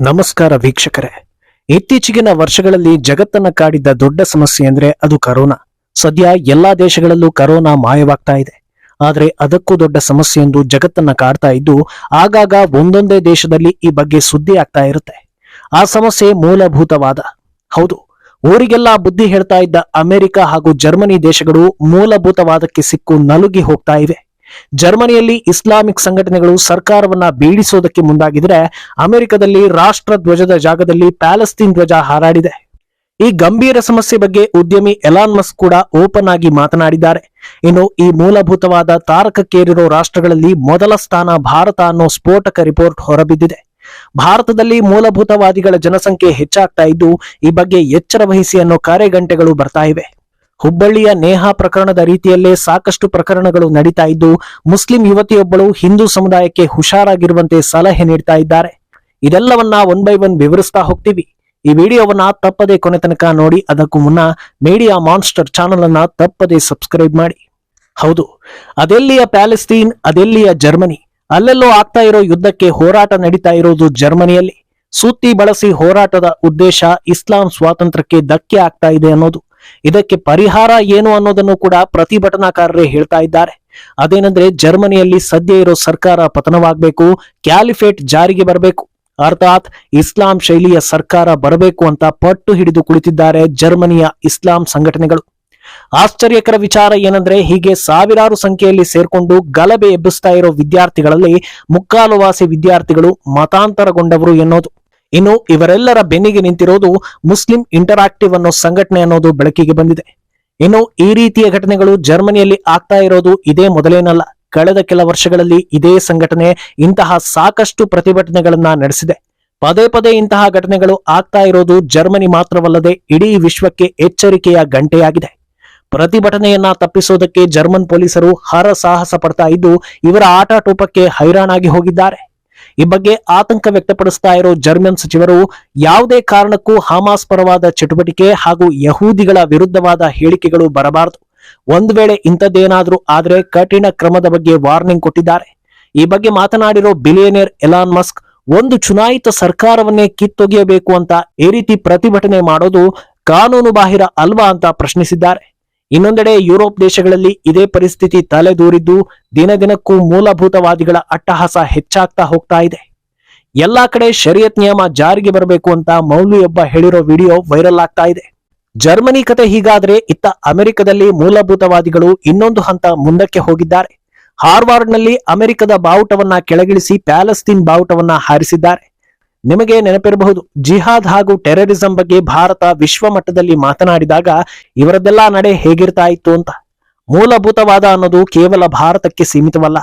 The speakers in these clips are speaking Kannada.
ನಮಸ್ಕಾರ ವೀಕ್ಷಕರೇ. ಇತ್ತೀಚೆಗಿನ ವರ್ಷಗಳಲ್ಲಿ ಜಗತ್ತನ್ನ ಕಾಡಿದ್ದ ದೊಡ್ಡ ಸಮಸ್ಯೆ ಅಂದ್ರೆ ಅದು ಕರೋನಾ. ಸದ್ಯ ಎಲ್ಲಾ ದೇಶಗಳಲ್ಲೂ ಕರೋನಾ ಮಾಯವಾಗ್ತಾ ಇದೆ. ಆದ್ರೆ ಅದಕ್ಕೂ ದೊಡ್ಡ ಸಮಸ್ಯೆ ಎಂದು ಜಗತ್ತನ್ನ ಕಾಡ್ತಾ ಇದ್ದು, ಆಗಾಗ ಒಂದೊಂದೇ ದೇಶದಲ್ಲಿ ಈ ಬಗ್ಗೆ ಸುದ್ದಿ ಆಗ್ತಾ ಇರುತ್ತೆ. ಆ ಸಮಸ್ಯೆ ಮೂಲಭೂತವಾದ. ಹೌದು, ಊರಿಗೆಲ್ಲ ಬುದ್ಧಿ ಹೇಳ್ತಾ ಇದ್ದ ಅಮೆರಿಕ ಹಾಗೂ ಜರ್ಮನಿ ದೇಶಗಳು ಮೂಲಭೂತವಾದಕ್ಕೆ ಸಿಕ್ಕು ನಲುಗಿ ಹೋಗ್ತಾ ಇವೆ. ಜರ್ಮನಿಯಲ್ಲಿ ಇಸ್ಲಾಮಿಕ್ ಸಂಘಟನೆಗಳು ಸರ್ಕಾರವನ್ನ ಬೀಳಿಸೋದಕ್ಕೆ ಮುಂದಾಗಿದ್ರೆ ಅಮೆರಿಕದಲ್ಲಿ ರಾಷ್ಟ್ರ ಧ್ವಜದ ಜಾಗದಲ್ಲಿ ಪ್ಯಾಲೆಸ್ತೀನ್ ಧ್ವಜ ಹಾರಾಡಿದೆ. ಈ ಗಂಭೀರ ಸಮಸ್ಯೆ ಬಗ್ಗೆ ಉದ್ಯಮಿ ಎಲಾನ್ ಮಸ್ಕ್ ಕೂಡ ಓಪನ್ ಆಗಿ ಮಾತನಾಡಿದ್ದಾರೆ. ಇನ್ನು ಈ ಮೂಲಭೂತವಾದ ತಾರಕಕ್ಕೇರಿರೋ ರಾಷ್ಟ್ರಗಳಲ್ಲಿ ಮೊದಲ ಸ್ಥಾನ ಭಾರತ ಅನ್ನೋ ಸ್ಫೋಟಕ ರಿಪೋರ್ಟ್ ಹೊರಬಿದ್ದಿದೆ. ಭಾರತದಲ್ಲಿ ಮೂಲಭೂತವಾದಿಗಳ ಜನಸಂಖ್ಯೆ ಹೆಚ್ಚಾಗ್ತಾ ಇದ್ದು, ಈ ಬಗ್ಗೆ ಎಚ್ಚರ ವಹಿಸಿ ಅನ್ನೋ ಗಂಟೆಗಳು ಬರ್ತಾ ಇವೆ. ಹುಬ್ಬಳ್ಳಿಯ ನೇಹಾ ಪ್ರಕರಣದ ರೀತಿಯಲ್ಲೇ ಸಾಕಷ್ಟು ಪ್ರಕರಣಗಳು ನಡೀತಾ ಇದ್ದು, ಮುಸ್ಲಿಂ ಯುವತಿಯೊಬ್ಬಳು ಹಿಂದೂ ಸಮುದಾಯಕ್ಕೆ ಹುಷಾರಾಗಿರುವಂತೆ ಸಲಹೆ ನೀಡ್ತಾ ಇದ್ದಾರೆ. ಇದೆಲ್ಲವನ್ನ ಒನ್ ಬೈ ಒನ್ ವಿವರಿಸ್ತಾ ಹೋಗ್ತೀವಿ. ಈ ವಿಡಿಯೋವನ್ನ ತಪ್ಪದೆ ಕೊನೆ ತನಕ ನೋಡಿ, ಅದಕ್ಕೂ ಮುನ್ನ ಮೀಡಿಯಾ ಮಾನ್ಸ್ಟರ್ ಚಾನಲ್ ಅನ್ನ ತಪ್ಪದೆ ಸಬ್ಸ್ಕ್ರೈಬ್ ಮಾಡಿ. ಹೌದು, ಅದೆಲ್ಲಿಯ ಪ್ಯಾಲೆಸ್ತೀನ್, ಅದೆಲ್ಲಿಯ ಜರ್ಮನಿ? ಅಲ್ಲೆಲ್ಲೋ ಆಗ್ತಾ ಇರೋ ಯುದ್ಧಕ್ಕೆ ಹೋರಾಟ ನಡೀತಾ ಇರೋದು ಜರ್ಮನಿಯಲ್ಲಿ. ಸುತ್ತಿ ಬಳಸಿ ಹೋರಾಟದ ಉದ್ದೇಶ ಇಸ್ಲಾಂ ಸ್ವಾತಂತ್ರ್ಯಕ್ಕೆ ಧಕ್ಕೆ ಆಗ್ತಾ ಇದೆ ಅನ್ನೋದು. ಇದಕ್ಕೆ ಪರಿಹಾರ ಏನು ಅನ್ನೋದನ್ನು ಕೂಡ ಪ್ರತಿಭಟನಾಕಾರರೇ ಹೇಳ್ತಾ ಇದ್ದಾರೆ. ಅದೇನಂದ್ರೆ ಜರ್ಮನಿಯಲ್ಲಿ ಸದ್ಯ ಇರೋ ಸರ್ಕಾರ ಪತನವಾಗಬೇಕು, ಕ್ಯಾಲಿಫೇಟ್ ಜಾರಿಗೆ ಬರಬೇಕು. ಅರ್ಥಾತ್ ಇಸ್ಲಾಂ ಶೈಲಿಯ ಸರ್ಕಾರ ಬರಬೇಕು ಅಂತ ಪಟ್ಟು ಹಿಡಿದು ಕುಳಿತಿದ್ದಾರೆ ಜರ್ಮನಿಯ ಇಸ್ಲಾಂ ಸಂಘಟನೆಗಳು. ಆಶ್ಚರ್ಯಕರ ವಿಚಾರ ಏನಂದ್ರೆ ಹೀಗೆ ಸಾವಿರಾರು ಸಂಖ್ಯೆಯಲ್ಲಿ ಸೇರ್ಕೊಂಡು ಗಲಭೆ ಎಬ್ಬಿಸ್ತಾ ಇರೋ ವಿದ್ಯಾರ್ಥಿಗಳಲ್ಲಿ ಮುಕ್ಕಾಲುವಾಸಿ ವಿದ್ಯಾರ್ಥಿಗಳು ಮತಾಂತರಗೊಂಡವರು ಎನ್ನೋದು. ಇನ್ನು ಇವರೆಲ್ಲರ ಬೆನ್ನಿಗೆ ನಿಂತಿರೋದು ಮುಸ್ಲಿಂ ಇಂಟರಾಕ್ಟಿವ್ ಅನ್ನೋ ಸಂಘಟನೆ ಅನ್ನೋದು ಬೆಳಕಿಗೆ ಬಂದಿದೆ. ಇನ್ನು ಈ ರೀತಿಯ ಘಟನೆಗಳು ಜರ್ಮನಿಯಲ್ಲಿ ಆಗ್ತಾ ಇರೋದು ಇದೇ ಮೊದಲೇನಲ್ಲ, ಕಳೆದ ಕೆಲ ವರ್ಷಗಳಲ್ಲಿ ಇದೇ ಸಂಘಟನೆ ಇಂತಹ ಸಾಕಷ್ಟು ಪ್ರತಿಭಟನೆಗಳನ್ನ ನಡೆಸಿದೆ. ಪದೇ ಪದೇ ಇಂತಹ ಘಟನೆಗಳು ಆಗ್ತಾ ಇರೋದು ಜರ್ಮನಿ ಮಾತ್ರವಲ್ಲದೆ ಇಡೀ ವಿಶ್ವಕ್ಕೆ ಎಚ್ಚರಿಕೆಯ ಗಂಟೆಯಾಗಿದೆ. ಪ್ರತಿಭಟನೆಯನ್ನ ತಪ್ಪಿಸೋದಕ್ಕೆ ಜರ್ಮನ್ ಪೊಲೀಸರು ಹರಸಾಹಸ ಪಡ್ತಾ ಇದ್ದು ಇವರ ಆಟಾಟೋಪಕ್ಕೆ ಹೈರಾಣಾಗಿ ಹೋಗಿದ್ದಾರೆ. ಈ ಬಗ್ಗೆ ಆತಂಕ ವ್ಯಕ್ತಪಡಿಸ್ತಾ ಇರೋ ಜರ್ಮನ್ ಸಚಿವರು ಯಾವುದೇ ಕಾರಣಕ್ಕೂ ಹಮಾಸ್ ಪರವಾದ ಚಟುವಟಿಕೆ ಹಾಗೂ ಯಹೂದಿಗಳ ವಿರುದ್ಧವಾದ ಹೇಳಿಕೆಗಳು ಬರಬಾರದು. ಒಂದು ವೇಳೆ ಇಂಥದ್ದೇನಾದರೂ ಆದರೆ ಕಠಿಣ ಕ್ರಮದ ಬಗ್ಗೆ ವಾರ್ನಿಂಗ್ ಕೊಟ್ಟಿದ್ದಾರೆ. ಈ ಬಗ್ಗೆ ಮಾತನಾಡಿರೋ ಬಿಲಿಯನೇರ್ ಎಲಾನ್ ಮಸ್ಕ್, ಒಂದು ಚುನಾಯಿತ ಸರ್ಕಾರವನ್ನೇ ಕಿತ್ತೊಗೆಯಬೇಕು ಅಂತ ಈ ರೀತಿ ಪ್ರತಿಭಟನೆ ಮಾಡೋದು ಕಾನೂನು ಬಾಹಿರ ಅಲ್ವಾ ಅಂತ ಪ್ರಶ್ನಿಸಿದ್ದಾರೆ. ಇನ್ನೊಂದೆಡೆ ಯುರೋಪ್ ದೇಶಗಳಲ್ಲಿ ಇದೇ ಪರಿಸ್ಥಿತಿ ತಲೆದೂರಿದ್ದು ದಿನ ದಿನಕ್ಕೂ ಮೂಲಭೂತವಾದಿಗಳ ಅಟ್ಟಹಾಸ ಹೆಚ್ಚಾಗ್ತಾ ಹೋಗ್ತಾ ಇದೆ. ಎಲ್ಲಾ ಕಡೆ ಶರಿಯತ್ ನಿಯಮ ಜಾರಿಗೆ ಬರಬೇಕು ಅಂತ ಮೌಲ್ವಿಯೊಬ್ಬ ಹೇಳಿರೋ ವಿಡಿಯೋ ವೈರಲ್ ಆಗ್ತಾ ಇದೆ. ಜರ್ಮನಿ ಕತೆ ಹೀಗಾದ್ರೆ ಇತ್ತ ಅಮೆರಿಕದಲ್ಲಿ ಮೂಲಭೂತವಾದಿಗಳು ಇನ್ನೊಂದು ಹಂತ ಮುಂದಕ್ಕೆ ಹೋಗಿದ್ದಾರೆ. ಹಾರ್ವಾರ್ಡ್ನಲ್ಲಿ ಅಮೆರಿಕದ ಬಾವುಟವನ್ನ ಕೆಳಗಿಳಿಸಿ ಪ್ಯಾಲೆಸ್ತೀನ್ ಬಾವುಟವನ್ನ ಹಾರಿಸಿದ್ದಾರೆ. ನಿಮಗೆ ನೆನಪಿರಬಹುದು, ಜಿಹಾದ್ ಹಾಗೂ ಟೆರರಿಸಂ ಬಗ್ಗೆ ಭಾರತ ವಿಶ್ವ ಮಟ್ಟದಲ್ಲಿ ಮಾತನಾಡಿದಾಗ ಇವರದ್ದೆಲ್ಲ ನಡೆ ಹೇಗಿರ್ತಾ ಇತ್ತು ಅಂತ. ಮೂಲಭೂತವಾದ ಅನ್ನೋದು ಕೇವಲ ಭಾರತಕ್ಕೆ ಸೀಮಿತವಲ್ಲ.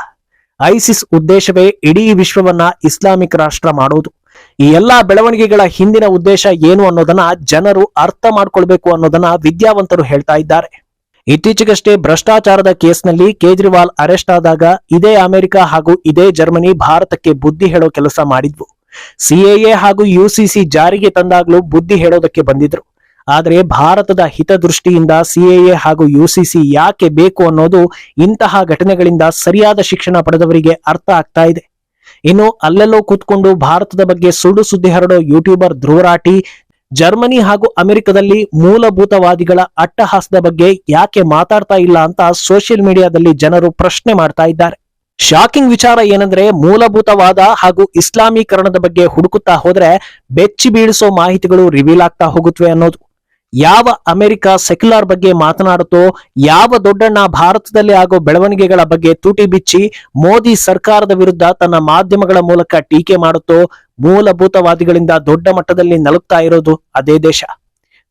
ಐಸಿಸ್ ಉದ್ದೇಶವೇ ಇಡೀ ವಿಶ್ವವನ್ನ ಇಸ್ಲಾಮಿಕ್ ರಾಷ್ಟ್ರ ಮಾಡೋದು. ಈ ಎಲ್ಲಾ ಬೆಳವಣಿಗೆಗಳ ಹಿಂದಿನ ಉದ್ದೇಶ ಏನು ಅನ್ನೋದನ್ನ ಜನರು ಅರ್ಥ ಮಾಡ್ಕೊಳ್ಬೇಕು ಅನ್ನೋದನ್ನ ವಿದ್ಯಾವಂತರು ಹೇಳ್ತಾ ಇದ್ದಾರೆ. ಇತ್ತೀಚೆಗಷ್ಟೇ ಭ್ರಷ್ಟಾಚಾರದ ಕೇಸ್ನಲ್ಲಿ ಕೇಜ್ರಿವಾಲ್ ಅರೆಸ್ಟ್ ಆದಾಗ ಇದೇ ಅಮೆರಿಕ ಹಾಗೂ ಇದೇ ಜರ್ಮನಿ ಭಾರತಕ್ಕೆ ಬುದ್ಧಿ ಹೇಳೋ ಕೆಲಸ ಮಾಡಿದ್ವು. ಸಿಎಎ ಹಾಗೂ ಯುಸಿಸಿ ಜಾರಿಗೆ ತಂದಾಗ್ಲೂ ಬುದ್ಧಿ ಹೇಳೋದಕ್ಕೆ ಬಂದಿದ್ರು. ಆದರೆ ಭಾರತದ ಹಿತದೃಷ್ಟಿಯಿಂದ ಸಿಎಎ ಹಾಗೂ ಯುಸಿಸಿ ಯಾಕೆ ಬೇಕು ಅನ್ನೋದು ಇಂತಹ ಘಟನೆಗಳಿಂದ ಸರಿಯಾದ ಶಿಕ್ಷಣ ಪಡೆದವರಿಗೆ ಅರ್ಥ ಆಗ್ತಾ ಇದೆ. ಇನ್ನು ಅಲ್ಲೆಲ್ಲೋ ಕೂತ್ಕೊಂಡು ಭಾರತದ ಬಗ್ಗೆ ಸುಳ್ಳು ಸುದ್ದಿ ಹರಡೋ ಯೂಟ್ಯೂಬರ್ ಧ್ರುವರಾಟಿ, ಜರ್ಮನಿ ಹಾಗೂ ಅಮೆರಿಕದಲ್ಲಿ ಮೂಲಭೂತವಾದಿಗಳ ಅಟ್ಟಹಾಸದ ಬಗ್ಗೆ ಯಾಕೆ ಮಾತಾಡ್ತಾ ಇಲ್ಲ ಅಂತ ಸೋಷಿಯಲ್ ಮೀಡಿಯಾದಲ್ಲಿ ಜನರು ಪ್ರಶ್ನೆ ಮಾಡ್ತಾ ಇದ್ದಾರೆ. ಶಾಕಿಂಗ್ ವಿಚಾರ ಏನಂದ್ರೆ ಮೂಲಭೂತವಾದ ಹಾಗೂ ಇಸ್ಲಾಮೀಕರಣದ ಬಗ್ಗೆ ಹುಡುಕುತ್ತಾ ಹೋದ್ರೆ ಬೆಚ್ಚಿ ಬೀಳಿಸೋ ಮಾಹಿತಿಗಳು ರಿವೀಲ್ ಆಗ್ತಾ ಹೋಗುತ್ತವೆ ಅನ್ನೋದು. ಯಾವ ಅಮೆರಿಕ ಸೆಕ್ಯುಲರ್ ಬಗ್ಗೆ ಮಾತನಾಡುತ್ತೋ, ಯಾವ ದೊಡ್ಡಣ್ಣ ಭಾರತದಲ್ಲಿ ಆಗೋ ಬೆಳವಣಿಗೆಗಳ ಬಗ್ಗೆ ತೂಟಿ ಬಿಚ್ಚಿ ಮೋದಿ ಸರ್ಕಾರದ ವಿರುದ್ಧ ತನ್ನ ಮಾಧ್ಯಮಗಳ ಮೂಲಕ ಟೀಕೆ ಮಾಡುತ್ತೋ, ಮೂಲಭೂತವಾದಿಗಳಿಂದ ದೊಡ್ಡ ಮಟ್ಟದಲ್ಲಿ ನಲುಗ್ತಾ ಇರೋದು ಅದೇ ದೇಶ.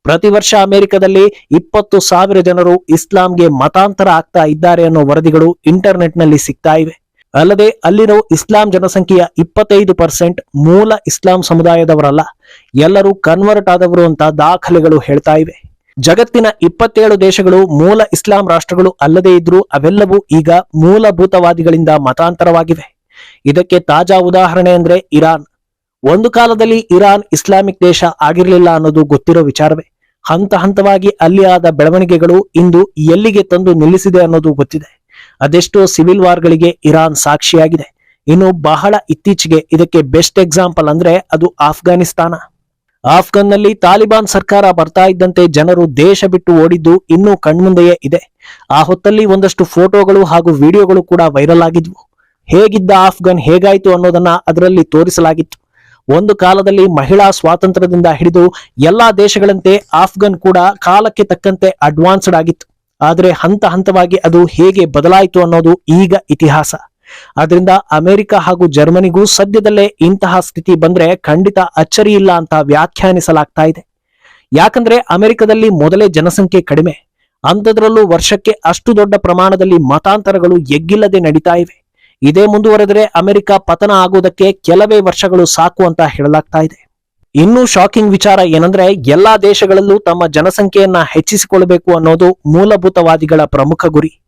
ಪ್ರತಿ ವರ್ಷ ಅಮೆರಿಕದಲ್ಲಿ ಇಪ್ಪತ್ತು ಸಾವಿರ ಜನರು ಇಸ್ಲಾಂಗೆ ಮತಾಂತರ ಆಗ್ತಾ ಇದ್ದಾರೆ ಅನ್ನೋ ವರದಿಗಳು ಇಂಟರ್ನೆಟ್ನಲ್ಲಿ ಸಿಗ್ತಾ ಇವೆ. ಅಲ್ಲದೆ ಅಲ್ಲಿರೋ ಇಸ್ಲಾಂ ಜನಸಂಖ್ಯೆಯ ಇಪ್ಪತ್ತೈದು ಪರ್ಸೆಂಟ್ ಮೂಲ ಇಸ್ಲಾಂ ಸಮುದಾಯದವರಲ್ಲ. ಎಲ್ಲರೂ ಕನ್ವರ್ಟ್ ಆದವರು ಅಂತ ದಾಖಲೆಗಳು ಹೇಳ್ತಾ ಇವೆ. ಜಗತ್ತಿನ ಇಪ್ಪತ್ತೇಳು ದೇಶಗಳು ಮೂಲ ಇಸ್ಲಾಂ ರಾಷ್ಟ್ರಗಳು ಅಲ್ಲದೇ ಇದ್ರೂ ಅವೆಲ್ಲವೂ ಈಗ ಮೂಲಭೂತವಾದಿಗಳಿಂದ ಮತಾಂತರವಾಗಿವೆ. ಇದಕ್ಕೆ ತಾಜಾ ಉದಾಹರಣೆ ಅಂದ್ರೆ ಇರಾನ್. ಒಂದು ಕಾಲದಲ್ಲಿ ಇರಾನ್ ಇಸ್ಲಾಮಿಕ್ ದೇಶ ಆಗಿರಲಿಲ್ಲ ಅನ್ನೋದು ಗೊತ್ತಿರೋ ವಿಚಾರವೇ. ಹಂತ ಹಂತವಾಗಿ ಅಲ್ಲಿ ಆದ ಬೆಳವಣಿಗೆಗಳು ಇಂದು ಎಲ್ಲಿಗೆ ತಂದು ನಿಲ್ಲಿಸಿದೆ ಅನ್ನೋದು ಗೊತ್ತಿದೆ. ಅದೆಷ್ಟೋ ಸಿವಿಲ್ ವಾರ್ಗಳಿಗೆ ಇರಾನ್ ಸಾಕ್ಷಿಯಾಗಿದೆ. ಇನ್ನು ಬಹಳ ಇತ್ತೀಚೆಗೆ ಇದಕ್ಕೆ ಬೆಸ್ಟ್ ಎಕ್ಸಾಂಪಲ್ ಅಂದ್ರೆ ಅದು ಆಫ್ಘಾನಿಸ್ತಾನ. ಆಫ್ಘನ್ನಲ್ಲಿ ತಾಲಿಬಾನ್ ಸರ್ಕಾರ ಬರ್ತಾ ಇದ್ದಂತೆ ಜನರು ದೇಶ ಬಿಟ್ಟು ಓಡಿದ್ದು ಇನ್ನೂ ಕಣ್ಮುಂದೆಯೇ ಇದೆ. ಆ ಹೊತ್ತಲ್ಲಿ ಒಂದಷ್ಟು ಫೋಟೋಗಳು ಹಾಗೂ ವಿಡಿಯೋಗಳು ಕೂಡ ವೈರಲ್ ಆಗಿದ್ವು. ಹೇಗಿದ್ದ ಆಫ್ಘನ್ ಹೇಗಾಯಿತು ಅನ್ನೋದನ್ನ ಅದರಲ್ಲಿ ತೋರಿಸಲಾಗಿತ್ತು. ಒಂದು ಕಾಲದಲ್ಲಿ ಮಹಿಳಾ ಸ್ವಾತಂತ್ರ್ಯದಿಂದ ಹಿಡಿದು ಎಲ್ಲಾ ದೇಶಗಳಂತೆ ಆಫ್ಘನ್ ಕೂಡ ಕಾಲಕ್ಕೆ ತಕ್ಕಂತೆ ಅಡ್ವಾನ್ಸ್ಡ್ ಆಗಿತ್ತು. ಆದರೆ ಹಂತ ಹಂತವಾಗಿ ಅದು ಹೇಗೆ ಬದಲಾಯಿತು ಅನ್ನೋದು ಈಗ ಇತಿಹಾಸ. ಆದ್ರಿಂದ ಅಮೆರಿಕ ಹಾಗೂ ಜರ್ಮನಿಗೂ ಸದ್ಯದಲ್ಲೇ ಇಂತಹ ಸ್ಥಿತಿ ಬಂದ್ರೆ ಖಂಡಿತ ಅಚ್ಚರಿ ಇಲ್ಲ ಅಂತ ವ್ಯಾಖ್ಯಾನಿಸಲಾಗ್ತಾ ಇದೆ. ಯಾಕಂದ್ರೆ ಅಮೆರಿಕದಲ್ಲಿ ಮೊದಲೇ ಜನಸಂಖ್ಯೆ ಕಡಿಮೆ. ಅಂಥದ್ರಲ್ಲೂ ವರ್ಷಕ್ಕೆ ಅಷ್ಟು ದೊಡ್ಡ ಪ್ರಮಾಣದಲ್ಲಿ ಮತಾಂತರಗಳು ಎಗ್ಗಿಲ್ಲದೆ ನಡೀತಾ ಇವೆ. ಇದೇ ಮುಂದುವರೆದರೆ ಅಮೆರಿಕ ಪತನ ಆಗುವುದಕ್ಕೆ ಕೆಲವೇ ವರ್ಷಗಳು ಸಾಕು ಅಂತ ಹೇಳಲಾಗ್ತಾ ಇದೆ. ಇನ್ನೂ ಶಾಕಿಂಗ್ ವಿಚಾರ ಏನಂದ್ರೆ ಎಲ್ಲಾ ದೇಶಗಳಲ್ಲೂ ತಮ್ಮ ಜನಸಂಖ್ಯೆಯನ್ನ ಹೆಚ್ಚಿಸಿಕೊಳ್ಳಬೇಕು ಅನ್ನೋದು ಮೂಲಭೂತವಾದಿಗಳ ಪ್ರಮುಖ ಗುರಿ.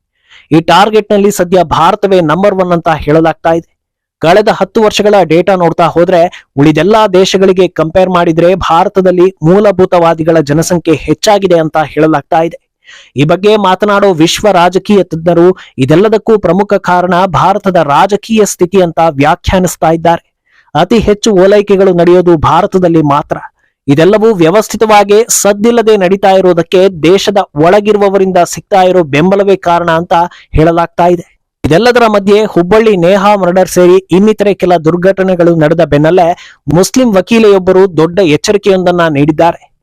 ಈ ಟಾರ್ಗೆಟ್ನಲ್ಲಿ ಸದ್ಯ ಭಾರತವೇ ನಂಬರ್ ಒನ್ ಅಂತ ಹೇಳಲಾಗ್ತಾ ಇದೆ. ಕಳೆದ ಹತ್ತು ವರ್ಷಗಳ ಡೇಟಾ ನೋಡ್ತಾ ಹೋದ್ರೆ ಉಳಿದೆಲ್ಲಾ ದೇಶಗಳಿಗೆ ಕಂಪೇರ್ ಮಾಡಿದ್ರೆ ಭಾರತದಲ್ಲಿ ಮೂಲಭೂತವಾದಿಗಳ ಜನಸಂಖ್ಯೆ ಹೆಚ್ಚಾಗಿದೆ ಅಂತ ಹೇಳಲಾಗ್ತಾ ಇದೆ. ಈ ಬಗ್ಗೆ ಮಾತನಾಡೋ ವಿಶ್ವ ರಾಜಕೀಯ ತಜ್ಞರು ಇದೆಲ್ಲದಕ್ಕೂ ಪ್ರಮುಖ ಕಾರಣ ಭಾರತದ ರಾಜಕೀಯ ಸ್ಥಿತಿ ಅಂತ ವ್ಯಾಖ್ಯಾನಿಸ್ತಾ ಇದ್ದಾರೆ. ಅತಿ ಹೆಚ್ಚು ಓಲೈಕೆಗಳು ನಡೆಯೋದು ಭಾರತದಲ್ಲಿ ಮಾತ್ರ. ಇದೆಲ್ಲವೂ ವ್ಯವಸ್ಥಿತವಾಗಿ ಸದ್ದಿಲ್ಲದೆ ನಡೀತಾ ಇರೋದಕ್ಕೆ ದೇಶದ ಒಳಗಿರುವವರಿಂದ ಸಿಗ್ತಾ ಇರೋ ಬೆಂಬಲವೇ ಕಾರಣ ಅಂತ ಹೇಳಲಾಗ್ತಾ ಇದೆ. ಇದೆಲ್ಲದರ ಮಧ್ಯೆ ಹುಬ್ಬಳ್ಳಿ ನೇಹಾ ಮರ್ಡರ್ ಸೇರಿ ಇನ್ನಿತರೆ ಕೆಲ ದುರ್ಘಟನೆಗಳು ನಡೆದ ಬೆನ್ನಲ್ಲೇ ಮುಸ್ಲಿಂ ವಕೀಲೆಯೊಬ್ಬರು ದೊಡ್ಡ ಎಚ್ಚರಿಕೆಯೊಂದನ್ನ ನೀಡಿದ್ದಾರೆ.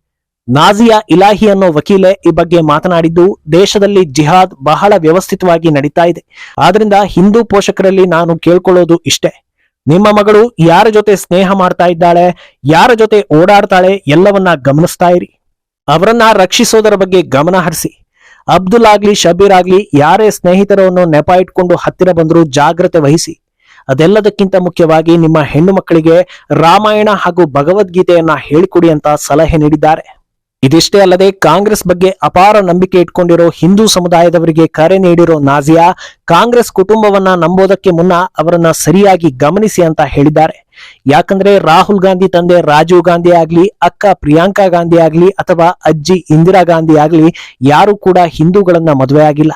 ನಾಜಿಯಾ ಇಲಾಹಿ ಅನ್ನೋ ವಕೀಲೆ ಈ ಬಗ್ಗೆ ಮಾತನಾಡಿದ್ದು, ದೇಶದಲ್ಲಿ ಜಿಹಾದ್ ಬಹಳ ವ್ಯವಸ್ಥಿತವಾಗಿ ನಡೀತಾ ಇದೆ. ಆದ್ರಿಂದ ಹಿಂದೂ ಪೋಷಕರಲ್ಲಿ ನಾನು ಕೇಳ್ಕೊಳ್ಳೋದು ಇಷ್ಟೇ. ನಿಮ್ಮ ಮಗಳು ಯಾರ ಜೊತೆ ಸ್ನೇಹ ಮಾಡ್ತಾ ಇದ್ದಾಳೆ, ಯಾರ ಜೊತೆ ಓಡಾಡ್ತಾಳೆ ಎಲ್ಲವನ್ನ ಗಮನಿಸ್ತಾ ಇರಿ. ಅವರನ್ನ ರಕ್ಷಿಸೋದರ ಬಗ್ಗೆ ಗಮನ ಹರಿಸಿ. ಅಬ್ದುಲ್ ಆಗ್ಲಿ, ಶಬೀರ್ ಆಗ್ಲಿ, ಯಾರೇ ಸ್ನೇಹಿತರನ್ನು ನೆಪ ಇಟ್ಕೊಂಡು ಹತ್ತಿರ ಬಂದರೂ ಜಾಗ್ರತೆ ವಹಿಸಿ. ಅದೆಲ್ಲದಕ್ಕಿಂತ ಮುಖ್ಯವಾಗಿ ನಿಮ್ಮ ಹೆಣ್ಣು ಮಕ್ಕಳಿಗೆ ರಾಮಾಯಣ ಹಾಗೂ ಭಗವದ್ಗೀತೆಯನ್ನ ಹೇಳಿಕೊಡಿ ಅಂತ ಸಲಹೆ ನೀಡಿದ್ದಾರೆ. ಇದಿಷ್ಟೇ ಅಲ್ಲದೆ ಕಾಂಗ್ರೆಸ್ ಬಗ್ಗೆ ಅಪಾರ ನಂಬಿಕೆ ಇಟ್ಕೊಂಡಿರೋ ಹಿಂದೂ ಸಮುದಾಯದವರಿಗೆ ಕರೆ ನೀಡಿರೋ ನಾಜಿಯಾ ಕಾಂಗ್ರೆಸ್ ಕುಟುಂಬವನ್ನ ನಂಬೋದಕ್ಕೆ ಮುನ್ನ ಅವರನ್ನ ಸರಿಯಾಗಿ ಗಮನಿಸಿ ಅಂತ ಹೇಳಿದ್ದಾರೆ. ಯಾಕಂದ್ರೆ ರಾಹುಲ್ ಗಾಂಧಿ ತಂದೆ ರಾಜೀವ್ ಗಾಂಧಿ ಆಗ್ಲಿ, ಅಕ್ಕ ಪ್ರಿಯಾಂಕಾ ಗಾಂಧಿ ಆಗ್ಲಿ, ಅಥವಾ ಅಜ್ಜಿ ಇಂದಿರಾ ಗಾಂಧಿ ಆಗ್ಲಿ, ಯಾರು ಕೂಡ ಹಿಂದೂಗಳನ್ನ ಮದುವೆ ಆಗಿಲ್ಲ.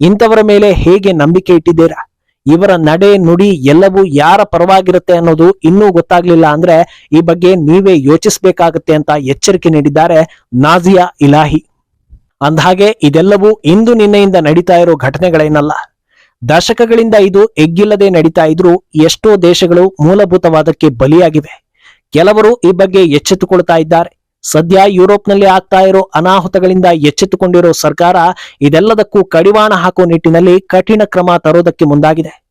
ಇಂಥವರ ಮೇಲೆ ಹೇಗೆ ನಂಬಿಕೆ ಇಟ್ಟಿದ್ದೀರಾ? ಇವರ ನಡೆ, ನುಡಿ ಎಲ್ಲವೂ ಯಾರ ಪರವಾಗಿರುತ್ತೆ ಅನ್ನೋದು ಇನ್ನೂ ಗೊತ್ತಾಗ್ಲಿಲ್ಲ ಅಂದ್ರೆ ಈ ಬಗ್ಗೆ ನೀವೇ ಯೋಚಿಸಬೇಕಾಗತ್ತೆ ಅಂತ ಎಚ್ಚರಿಕೆ ನೀಡಿದ್ದಾರೆ ನಾಜಿಯಾ ಇಲಾಹಿ. ಅಂದಹಾಗೆ ಇದೆಲ್ಲವೂ ಇಂದು ನಿನ್ನೆಯಿಂದ ನಡೀತಾ ಇರೋ ಘಟನೆಗಳೇನಲ್ಲ. ದಶಕಗಳಿಂದ ಇದು ಎಗ್ಗಿಲ್ಲದೆ ನಡೀತಾ ಇದ್ರೂ ಎಷ್ಟೋ ದೇಶಗಳು ಮೂಲಭೂತವಾದಕ್ಕೆ ಬಲಿಯಾಗಿವೆ. ಕೆಲವರು ಈ ಬಗ್ಗೆ ಎಚ್ಚೆತ್ತುಕೊಳ್ತಾ ಇದ್ದಾರೆ. ಸದ್ಯ ಯುರೋಪ್ನಲ್ಲಿ ಆಗ್ತಾ ಇರೋ ಅನಾಹುತಗಳಿಂದ ಎಚ್ಚೆತ್ತುಕೊಂಡಿರೋ ಸರ್ಕಾರ ಇದೆಲ್ಲದಕ್ಕೂ ಕಡಿವಾಣ ಹಾಕುವ ನಿಟ್ಟಿನಲ್ಲಿ ಕಠಿಣ ಕ್ರಮ ತರೋದಕ್ಕೆ ಮುಂದಾಗಿದೆ.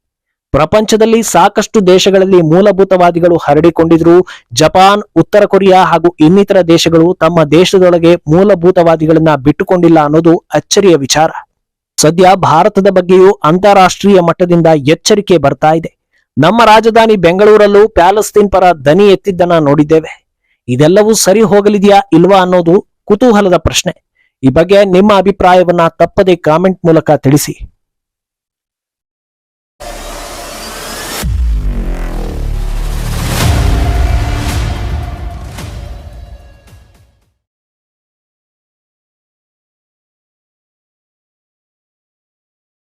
ಪ್ರಪಂಚದಲ್ಲಿ ಸಾಕಷ್ಟು ದೇಶಗಳಲ್ಲಿ ಮೂಲಭೂತವಾದಿಗಳು ಹರಡಿಕೊಂಡಿದ್ರು ಜಪಾನ್, ಉತ್ತರ ಕೊರಿಯಾ ಹಾಗೂ ಇನ್ನಿತರ ದೇಶಗಳು ತಮ್ಮ ದೇಶದೊಳಗೆ ಮೂಲಭೂತವಾದಿಗಳನ್ನ ಬಿಟ್ಟುಕೊಂಡಿಲ್ಲ ಅನ್ನೋದು ಅಚ್ಚರಿಯ ವಿಚಾರ. ಸದ್ಯ ಭಾರತದ ಬಗ್ಗೆಯೂ ಅಂತಾರಾಷ್ಟ್ರೀಯ ಮಟ್ಟದಿಂದ ಎಚ್ಚರಿಕೆ ಬರ್ತಾ ಇದೆ. ನಮ್ಮ ರಾಜಧಾನಿ ಬೆಂಗಳೂರಲ್ಲೂ ಪ್ಯಾಲೆಸ್ತೀನ್ ಪರ ದನಿ ಎತ್ತಿದ್ದನ್ನ ನೋಡಿದ್ದೇವೆ. ಇದೆಲ್ಲವೂ ಸರಿ ಹೋಗಲಿದೆಯಾ ಇಲ್ವಾ ಅನ್ನೋದು ಕುತೂಹಲದ ಪ್ರಶ್ನೆ. ಈ ಬಗ್ಗೆ ನಿಮ್ಮ ಅಭಿಪ್ರಾಯವನ್ನ ತಪ್ಪದೆ ಕಾಮೆಂಟ್ ಮೂಲಕ ತಿಳಿಸಿ.